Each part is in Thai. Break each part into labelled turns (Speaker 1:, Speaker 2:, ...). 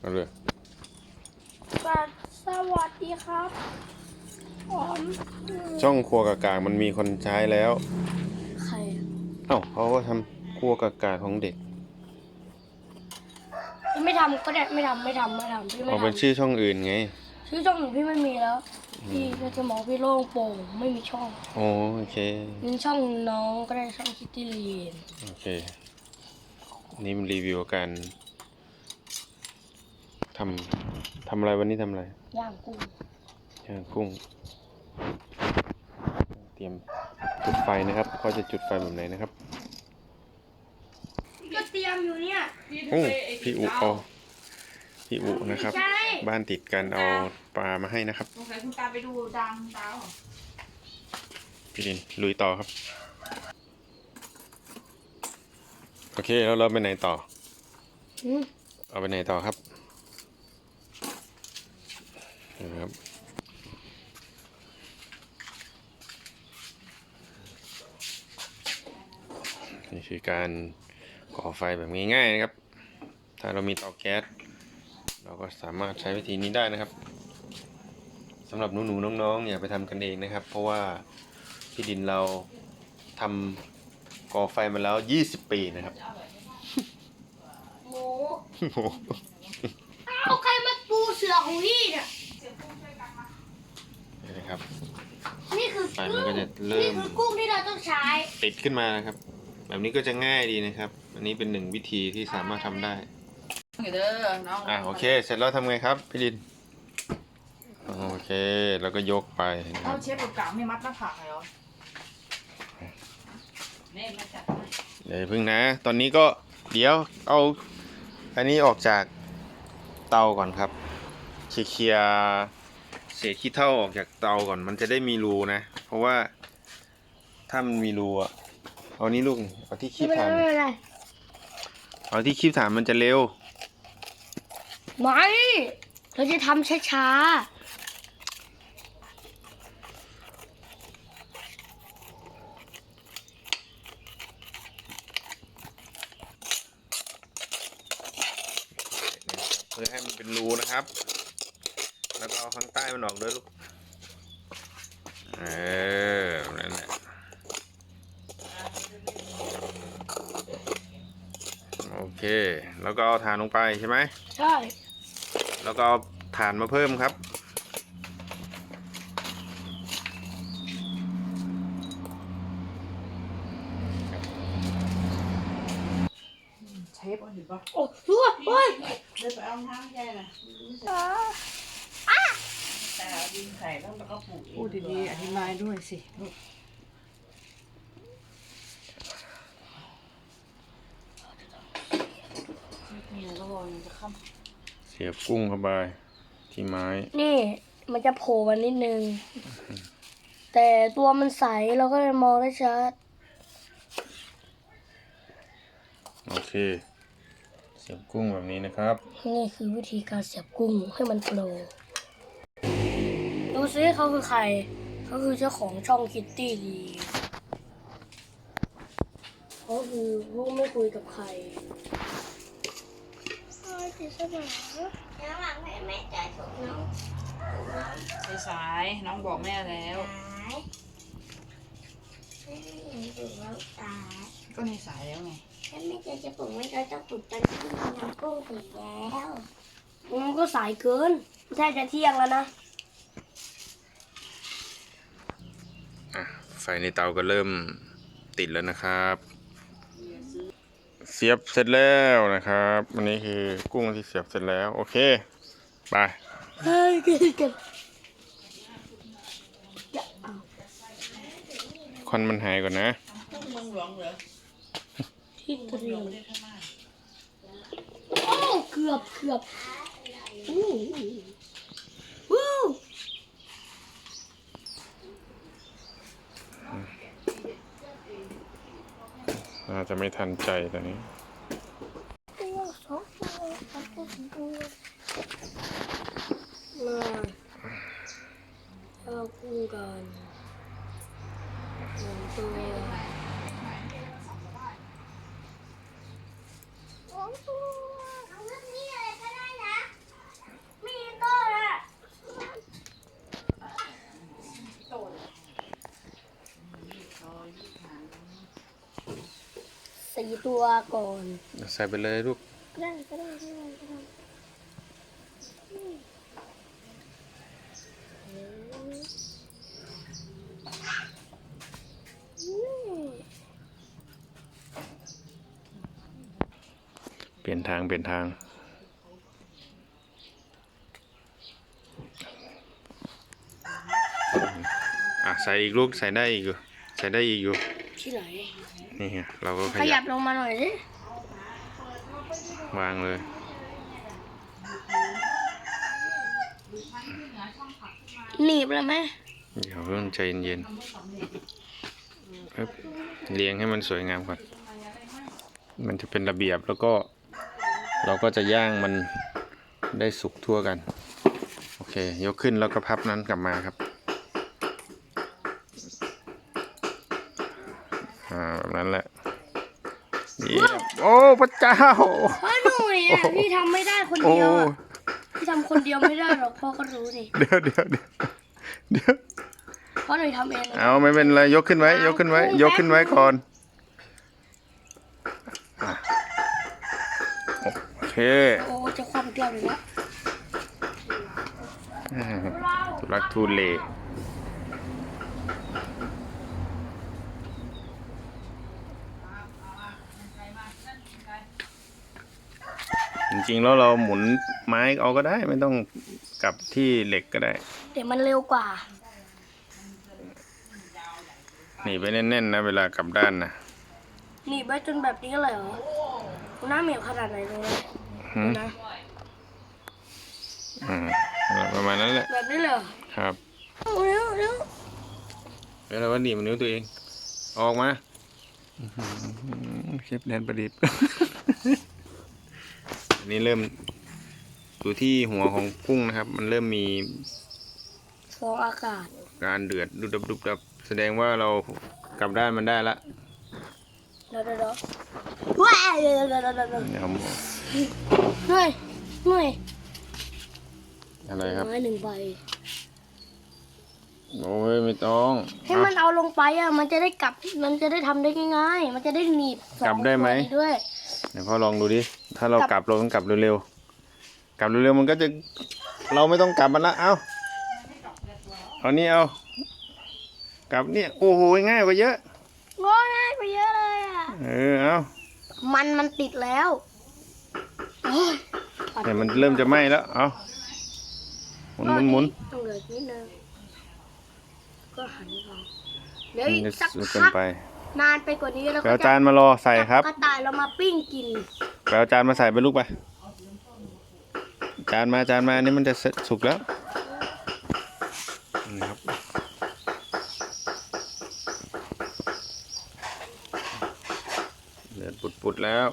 Speaker 1: เอาเลย
Speaker 2: สวัสดีครับผม
Speaker 1: ช่องครัวกากามันมีคนใช้แล้ว
Speaker 2: ใคร
Speaker 1: เอ้าเขาก็ทำครัวกากาของเด็ก
Speaker 2: ไม่ทำก็ได้ไม่ทำไม่ทำไม่ทำพี่ไม่
Speaker 1: เอาเป็น
Speaker 2: ทำ
Speaker 1: ชื่อช่องอื่นไง
Speaker 2: ชื่อช่องหนูพี่ไม่มีแล้ว พี่ก็จะมองพี่โล่งโปร่งไม่มีช่อง
Speaker 1: โอ้โอเค
Speaker 2: มีช่องน้องก็ได้ช่องคิตตี้ลีน
Speaker 1: โอเค นี่มันรีวิวการ ทำทำอะไรวันนี้ทำอะไร
Speaker 2: ย่างกุ้ง
Speaker 1: ย่างกุ้ง เตรียมจุดไฟนะครับเขาจะจุดไฟแบบไหนนะครับ
Speaker 2: ก็เตรียมอยู่เนี่ย
Speaker 1: โอ้พี่อุเอาพี่อุนะครับ
Speaker 2: ใช่
Speaker 1: บ้านติดกันเอาปลามาให้นะครับ
Speaker 3: สงสัยคุณตาไปดูดังดาว
Speaker 1: พี่ลินลุยต่อครับ โอเคแล้วเราไปไหนต่อ
Speaker 2: อืม
Speaker 1: เอาไปไหนต่อครับ นะครับนี่คือการก่อไฟแบบง่ายๆนะครับ ถ้าเรามีเตาแก๊ส เราก็สามารถใช้วิธีนี้ได้นะครับสำหรับหนูๆน้องๆอย่าไปทำกันเองนะครับ เพราะว่าพี่ดินเราทำก่อไฟมาแล้ว 20 ปีนะครับ
Speaker 2: หมูเอาใครมาปูเสือของพี่เนี่ย
Speaker 1: นี่นะ ครับ
Speaker 2: นี่คือ
Speaker 1: ไฟมัน
Speaker 2: กุ้ง
Speaker 1: ก็จะเริ่ม
Speaker 2: นี่คือกุ้งที่เราต้องใช้
Speaker 1: ติดขึ้นมานะครับ แบบนี้ก็จะง่ายดีนะครับ อันนี้เป็นหนึ่งวิธีที่สามารถทำได้
Speaker 3: เด้อน้อง
Speaker 1: อะโอเค เสร็จแล้วทำไงครับพี่ลินโอเคแล้วก็ยกไปนะค
Speaker 3: เอา
Speaker 1: รับ
Speaker 3: เชฟกับกางไม่มัดหน้าผากเลยเหรอนี่มาจัดให้
Speaker 1: เดี๋ยวพึ่งนะ ตอนนี้ก็เดี๋ยวเอาอันนี้ออกจากเตาก่อนครับเคลียร์ เศษขี้เถ้าออกจากเตาก่อนมันจะได้มีรูนะ เพราะว่าถ้ามันมีรูอะเอานี่ลูกเอาที่คี
Speaker 2: ไม่
Speaker 1: บ
Speaker 2: เป็นไร
Speaker 1: ฐาน
Speaker 2: ไม่เป็นไร
Speaker 1: เอาที่คีบฐานมันจะเร็ว
Speaker 2: ไม่ เราจะทำช้า
Speaker 1: เพื่อให้มันเป็นรูนะครับ แล้วก็เอาข้างใต้ มันออกด้วยลูก เออนั่นแหละโอเค แล้วก็เอาถ่านลงไปใช่ไหม
Speaker 2: ๆใช่
Speaker 1: แล้วก็เอาถ่านมาเพิ่มครับ
Speaker 3: เชฟเอาอยู่ปะ
Speaker 2: โอ้โหโอ้ย
Speaker 3: เดินไปเอาน้ำแย่น่ะแต่เอา ดินใส่แล้วมันก็ปลูกพูดดีๆอธิบายด้วยสิลูกนี่ก็บอกมันจะค้ำ
Speaker 1: เสียบกุ้งเข้าไปที่ไม้
Speaker 2: นี่มันจะโผล่มานิดนึง แต่ตัวมันใสเราก็เลยมองได้ชัด
Speaker 1: โอเค เสียบกุ้งแบบนี้นะครับ
Speaker 2: นี่คือวิธีการเสียบกุ้งให้มันโปรดู ซิเขาคือใคร เขาคือเจ้าของช่องคิตตี้ดีเขาคือลูกไม่คุยกับใครติดสมองยังหลังแม่แม่ใจถูกน้อง
Speaker 3: สายๆน้องบอกแม่แล้ว
Speaker 2: ตายไม่เห็นถูกแล้วตาย
Speaker 3: ก็ในสายแล้วไง
Speaker 2: ถ้าไม่เจอจะปลุกไม่ได้ต้องปลุกตอนที่น้ำกุ้งติดแล้วมันก็สายเกินใช่จะเที่ยงแล้วนะ
Speaker 1: อะ ไฟในเตาก็เริ่มติดแล้วนะครับ เสียบเสร็จแล้วนะครับอันนี้คือกุ้งที่เสียบเสร็จแล้ว โอเค ไป
Speaker 2: เฮ้ยกินกันอย่าเอา
Speaker 1: ควันมันหายก่อนนะ
Speaker 3: มึงหลวงเหรอ
Speaker 2: ที่เตรียม
Speaker 3: ไม่ได้ทำไม
Speaker 2: โอ้เกือบเกือบอู้วู้
Speaker 1: น่าจะไม่ทันใจตอนนี้
Speaker 2: ตัวสองตัวสามตัวสี่ตัวมาเอาคู่กันหนึ่งตัวสองตัวเอาเรื่องนี้เลยก็ได้นะ ตัวก่อน
Speaker 1: ใส่ไปเลยลูก
Speaker 2: ก็ได้ก็ได้ก็ได้ก็ได้อืม
Speaker 1: เปลี่ยนทางเปลี่ยนทางอะใส่อีกลูกใส่ได้อีกอยู่ใส่ได้อีกอยู่
Speaker 2: ที่ไหน
Speaker 1: นี่ไงเราก็ข
Speaker 2: ข
Speaker 1: ยั
Speaker 2: ยั
Speaker 1: บบ
Speaker 2: ลงมาหน่อยสิ
Speaker 1: วางเลย
Speaker 2: หนีบเลยไหม
Speaker 1: เดี๋ยวเพิ่งใจเย็นๆปึ๊บเรียงให้มันสวยงามก่อน มันจะเป็นระเบียบแล้วก็ เราก็จะย่างมันได้สุกทั่วกัน โอเค ยกขึ้นแล้วก็พับนั้นกลับมาครับ อ่า แบบนั้นแหละเยี่ยมโอ้พระเจ้า
Speaker 2: เพราะหนุ่ยอะพี่ทำไม่ได้คน
Speaker 1: โอ้
Speaker 2: เดียวอะพี่ทำคนเดียวไม่ได้หรอกพ่อก็รู้นี่
Speaker 1: เดี๋ยวเดี๋ยวเดี๋ยวเดี๋ยว
Speaker 2: เพราะหนุ่ยทำเองนะ
Speaker 1: เอาไม่เป็นไรยกขึ้นไว้ ยกขึ้นไว้ ยกขึ้นไว้ก่อนอะโอเค
Speaker 2: โอ้จะความเดียวเลยนะ
Speaker 1: อ่าทุลักทุเล ริงๆแล้วเราหมุนไม้เอาก็ได้ ไม่ต้องกลับที่เหล็กก็ได้
Speaker 2: เดี๋ยวมันเร็วกว่า
Speaker 1: หนีไปแน่นๆนะ เวลากลับด้านนะ
Speaker 2: หนีบไว้จนแบบนี้เลยเหรอหน้าเหมียวขนาดไหนดูเลย
Speaker 1: หืม
Speaker 2: นะ
Speaker 1: อืมประมาณนั้นแหละ
Speaker 2: แบบนี้เลยเหรอ
Speaker 1: ครับ
Speaker 2: เอาเร็วเร็ว
Speaker 1: แล้วเราก็หนีบนิ้วตัวเอง ออกมาอื้อหือเชฟแดนประดิษฐ์ อันนี้เริ่มอยู่ที่หัวของกุ้งนะครับ มันเริ่มมี
Speaker 2: ฟองอากาศ
Speaker 1: การเดือดดุบดับดุบดับแสดงว่าเรากลับด้านมันได้ละ
Speaker 2: เดี๋ยวเดี๋ยวเดี๋ยวว้ายเดี๋ยวเดี๋ยวเดี๋ยวเดี๋ยวเดี๋ยว
Speaker 1: เดี๋ยวผม
Speaker 2: เฮ้ยเฮ้ย
Speaker 1: อะไรครับ
Speaker 2: ไม้หนึ่งใบ
Speaker 1: โอ้ยไม่ต้อง
Speaker 2: ให้มันเอาลงไปอะ มันจะได้กลับ มันจะได้ทำได้ง่ายๆ มันจะได้หนีบสอง
Speaker 1: กลับได้ไหม
Speaker 2: ตัวนี้ด้วย
Speaker 1: เดี๋ยวพ่อลองดูดิ ถ้าเรา
Speaker 2: กลับ
Speaker 1: กลับเราต้องกลับเร็วๆกลับเร็วๆมันก็จะเราไม่ต้องกลับมันละเอาเอานี่เอากลับเนี่ยโอ้โหง่ายกว่าเยอะ
Speaker 2: โอ้ยง่ายไปเยอะเลยอะ
Speaker 1: เออเอา
Speaker 2: มันมันติดแล้วโอ้ย
Speaker 1: เนี่ยมันเริ่มจะไหม้แล้วเอาหมุนหมุนหมุน
Speaker 2: ต้องเหลือนิดนึงก็หันเอาเดี๋ยว
Speaker 1: มัน
Speaker 2: อีก
Speaker 1: จะ
Speaker 2: สัก
Speaker 1: สุกเกิน
Speaker 2: พัก
Speaker 1: ไป
Speaker 2: นานไปกว่านี้แล้ว
Speaker 1: ไป
Speaker 2: ก็
Speaker 1: เอา
Speaker 2: จะ
Speaker 1: จานมารอใส่ครับ
Speaker 2: กระต่ายเรามาปิ้งกิน
Speaker 1: ไป เอาจานมาใส่ไปลูกไป จานมาจานมาอันนี้มันจะเสร็จสุกแล้วนี่ครับเดือดปุดๆแล้ว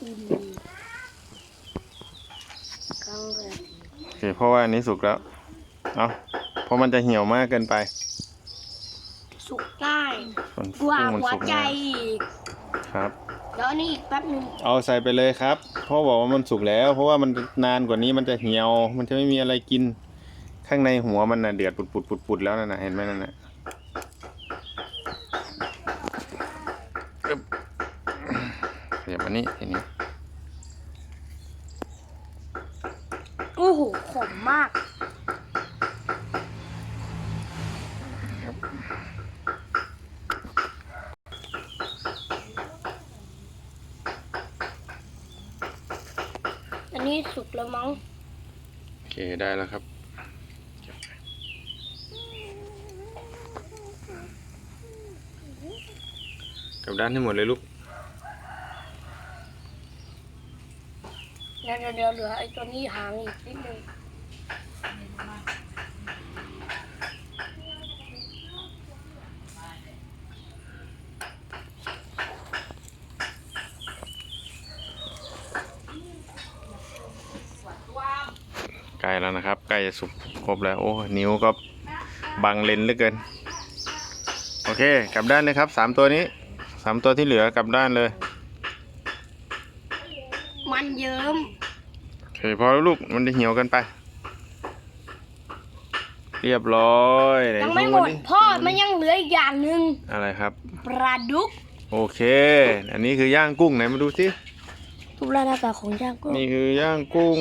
Speaker 2: อืมครั้งแรก
Speaker 1: โอเค เพราะ ว่าอันนี้สุกแล้ว เอาเพราะมันจะเหี่ยวมากเกินไป
Speaker 2: สุกได้
Speaker 1: ส่วน
Speaker 2: กว่า
Speaker 1: กุ้งมัน
Speaker 2: หัว
Speaker 1: สุก
Speaker 2: ใจ
Speaker 1: นะ
Speaker 2: อีก
Speaker 1: ครับ
Speaker 2: เดี๋ยวอันนี้อีกแป๊บหนึง
Speaker 1: เอาใส่ไปเลยครับพ่อบอกว่ามันสุกแล้ว เพราะว่ามันนานกว่านี้มันจะเหี่ยว มันจะไม่มีอะไรกิน ข้างในหัวมันน่ะเดือดปุดปุดปุดปุดๆแล้วนั่นน่ะเห็นไหมนั่นน่ะอึ๊บเดี๋ยวมานี่ทีนี้
Speaker 2: โอ้โหขมมาก อันนี้สุกแล้วมั้ง
Speaker 1: โอเคได้แล้วครับ กลับด้านให้หมดเลยลูก
Speaker 2: เดี๋ยวเดี๋ยวเดี๋ยวเหลือไอ้ตัวนี้หางอีกนิดนึง
Speaker 1: ใกล้แล้วนะครับใกล้จะสุกครบแล้ว โอ้นิ้วก็บังเลนเหลือเกิน โอเค กลับด้านเลยครับสามตัวนี้สามตัวที่เหลือกลับด้านเลย
Speaker 2: เยิ้ม
Speaker 1: โอเคพอแล้วลูกมันจะเหี่ยวเกันไป เรียบร้อยไหน
Speaker 2: ยังไม่
Speaker 1: ดู
Speaker 2: หมด
Speaker 1: ดิ
Speaker 2: พ่อมันยังเหลืออีกอย่างหนึ่ง
Speaker 1: อะไรครับ
Speaker 2: ปลาดุก
Speaker 1: โอเค อันนี้คือย่างกุ้งไหนมาดูสิ
Speaker 2: รูปร่างหน้าตาของย่างกุ้ง
Speaker 1: นี่คือย่างกุ้ง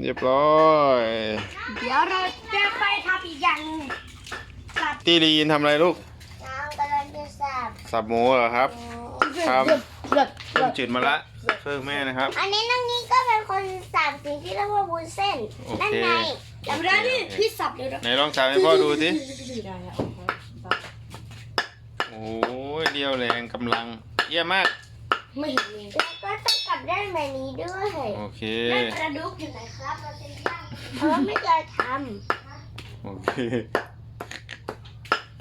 Speaker 1: เรียบร้อย
Speaker 2: เดี๋ยวเราจะไปทำอีกอย่างหนึ่งสับ
Speaker 1: ตีลีนทำอะไรลูก
Speaker 2: น้ำกำลังจะสับ
Speaker 1: สับหมูเหรอครับ ครับ
Speaker 2: เลือด
Speaker 1: เพิ่มจืดมาละ ช่วยแม่นะครับ
Speaker 4: อันนี้น้องนี้ก็เป็นคนสับสิ่งที่เรียกว่าวุ้นเส้น
Speaker 1: โอ
Speaker 4: นั่น
Speaker 1: เค
Speaker 4: ไง
Speaker 2: เดี๋ยวนะนี่พี่สับเลยนะ
Speaker 1: ไหนลองสับให้พ่อดูสิ
Speaker 3: ได้แล้ว
Speaker 1: โอ้ยเรียวแรงกำลัง เยี่ยมมาก
Speaker 2: ไม่เห็นเลย
Speaker 4: แล้วก็ต้องกลับด้านแบบนี้ด้วย
Speaker 1: โอเค
Speaker 2: นั่นปลาดุกอยู่ไหนครับเราจะย่าง
Speaker 4: เพราะว่าไม่เคยท
Speaker 1: โอเค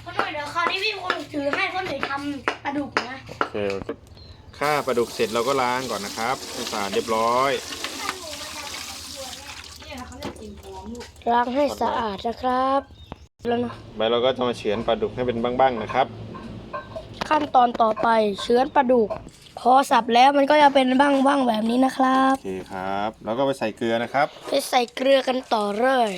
Speaker 2: พ่อหน่อยเดี๋ยวคราวนี้พี่คนถือให้พ่อหน่อยทำปลาดุกนะ
Speaker 1: โอเคโอเค ค่าปลาดุกเสร็จเราก็ล้างก่อนนะครับให้สะอาดเรียบร้อย
Speaker 3: เนี่ยเขาเรียกกินพร้อมลูก
Speaker 2: ล้างให้สะอาดนะครับแล้วนะ
Speaker 1: ไปเราก็จะมาเฉือนปลาดุกให้เป็นบ้างๆนะครับ
Speaker 2: ขั้นตอนต่อไปเชื้อนปลาดุก พอสับแล้วมันก็จะเป็นบ้างๆแบบนี้นะครับ
Speaker 1: โอเคครับ แล้วก็ไปใส่เกลือนะครับ
Speaker 2: ไปใส่เกลือกันต่อเลย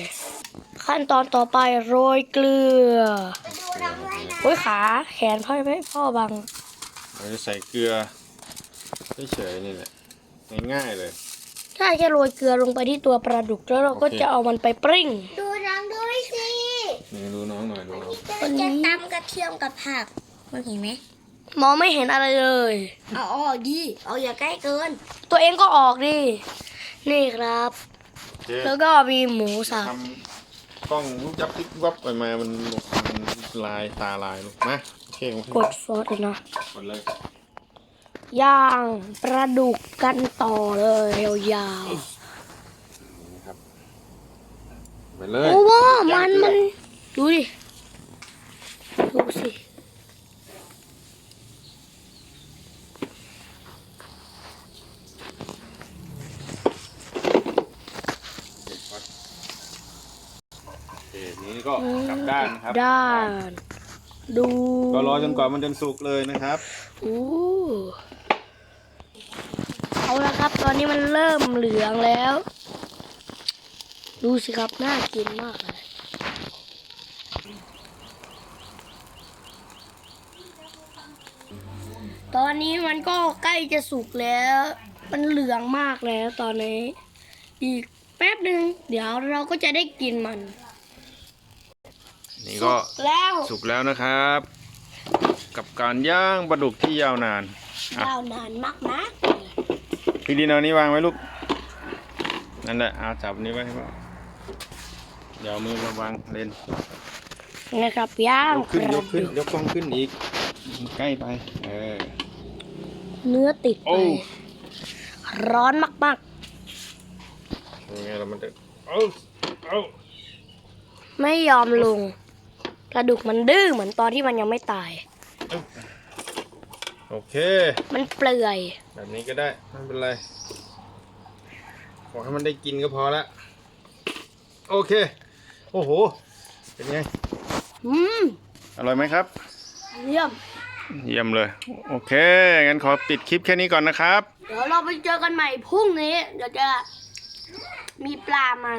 Speaker 2: ขั้นตอนต่อไปโรยเกลือำ
Speaker 4: ไปดูน้องด้วยนะ
Speaker 2: โอ้ยขาแขนพ่อไม่พ่อบัง
Speaker 1: เราจะใส่เกลือ เฉยๆนี่แหละง่ายๆเลย
Speaker 2: ถ้าแค่โรยเกลือลงไปที่ตัวปลาดุกแล้วเราก็
Speaker 1: โอเค
Speaker 2: จะเอามันไปปริ้ง
Speaker 4: ดูน้องด้วยสิ
Speaker 1: นี่ดูน้องหน่อยดูน้อง
Speaker 4: ก็จะตำกระเทียมกับผักคุณเห็นไหม
Speaker 2: มองไม่เห็นอะไรเลย
Speaker 4: เอาออกดิเอาอย่าใกล้เกิน
Speaker 2: ตัวเองก็ออกดินี่ครับ
Speaker 1: โอเค
Speaker 2: แล้วก็มีหมูสับ
Speaker 1: ทำกล้องวุบยับยิบวับไปมามันมันลายตาลายลูกมาโอเค
Speaker 2: กดฟอสเลยนะ
Speaker 1: กดเลย
Speaker 2: ย่างปลาดุกกันต่อเลยยาว
Speaker 1: ครับไปเล
Speaker 2: ๆ
Speaker 1: ย
Speaker 2: โอ้ว่ามันมันดูดิ ดูสิ
Speaker 1: โอเคนี้ก็กลับด้านนะครับ
Speaker 2: ด้าน ดู
Speaker 1: ก็รอจนกว่ามันจะสุกเลยนะครับ
Speaker 2: อู้เอาละครับ ตอนนี้มันเริ่มเหลืองแล้ว ดูสิครับ น่ากินมากเลยตอนนี้มันก็ใกล้จะสุกแล้ว มันเหลืองมากแล้วตอนนี้ อีกแป๊บหนึ่งเดี๋ยวเราก็จะได้กินมัน
Speaker 1: นี่ก็
Speaker 2: แล้ว
Speaker 1: สุกแล้วนะครับ กับการย่างปลาดุกที่ยาวนานอะ
Speaker 2: ยาวนานมากนะ
Speaker 1: พี่ดินเอานี้วางไว้ลูก นั่นแหละเอาจับนี้ไว้ให้พ่อเดี๋ยวเอามือมาวางเล่น
Speaker 2: นะครับย่าง
Speaker 1: ยกขึ้น
Speaker 2: ป
Speaker 1: ย
Speaker 2: ลาก
Speaker 1: ขึ้น
Speaker 2: ดุก
Speaker 1: ยกกล้องขึ้นอีก ใกล้ไป เออ
Speaker 2: เนื้อติด
Speaker 1: โอ้
Speaker 2: ไปร้อนมาก
Speaker 1: ยังไงเรามันจะเอาเอา
Speaker 2: ๆ ไม่ยอมลงปลาดุกมันดื้อเหมือนตอนที่มันยังไม่ตาย
Speaker 1: โอเค
Speaker 2: มันเปลื่อย
Speaker 1: แบบนี้ก็ได้ไม่เป็นไร ขอให้มันได้กินก็พอละ โอเค โอ้โห เป็นไง
Speaker 2: อืม
Speaker 1: อร่อยไหมครับ
Speaker 2: เยี่ยม
Speaker 1: เยี่ยมเลย โอเค งั้นขอปิดคลิปแค่นี้ก่อนนะครับ
Speaker 2: เดี๋ยวเราไปเจอกันใหม่พรุ่งนี้ เดี๋ยวจะมีปลามา